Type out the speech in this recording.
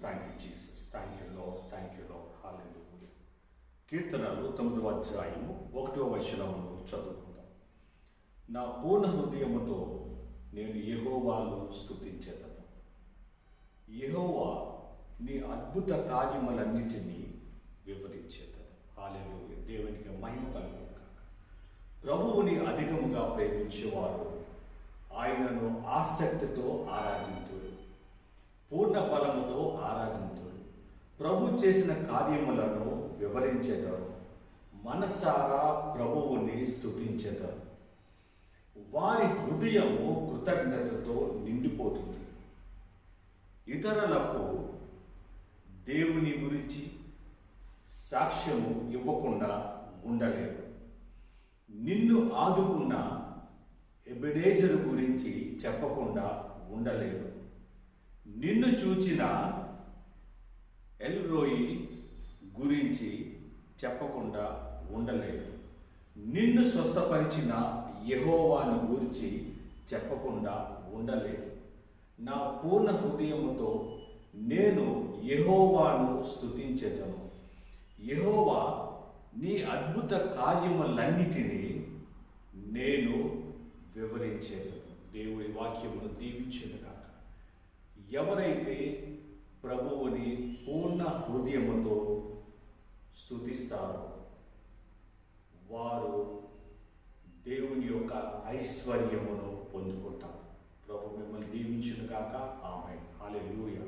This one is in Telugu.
Thank you Jesus thank you లో థ్యాంక్ యూ లో హాలెందు కీర్తనలు తొమ్మిదవ అధ్యాయము ఒకటో వచనమును చదువుకుందాం. నా పూర్ణ హృదయముతో నేను యహోవాను స్థుతించేదను యహోవా నీ అద్భుత కార్యములన్నిటినీ వివరించేదను. హాలెలు దేవునికి మహిమ కలుగు ప్రభువుని అధికముగా ప్రేమించేవారు ఆయనను ఆసక్తితో ఆరాధించారు ప్రభు చేసిన కార్యములను వివరించేదారు. మనసారా ప్రభువుని స్థుతించేదారు వారి హృదయము కృతజ్ఞతతో నిండిపోతుంది. ఇతరులకు దేవుని గురించి సాక్ష్యము ఇవ్వకుండా ఉండలేరు. నిన్ను ఆదుకున్న ఎబెనేజరు గురించి చెప్పకుండా ఉండలేరు. నిన్ను చూచిన ఎల్రోయి గురించి చెప్పకుండా ఉండలేదు. నిన్ను స్వస్థపరిచిన యహోవాను గురించి చెప్పకుండా ఉండలేదు. నా పూర్ణ హృదయముతో నేను యహోవాను స్తుతించేదను. యహోవా నీ అద్భుత కార్యములన్నిటినీ నేను వివరించేదను. దేవుడి వాక్యమును దీవించేదుగాక ఎవరైతే ప్రభువుని హృదయముతో స్థుతిస్తారు వారు దేవుని యొక్క ఐశ్వర్యమును పొందుకుంటారు. ప్రభు మిమ్మల్ని దీవించును కాక ఆమె హాలెలూయా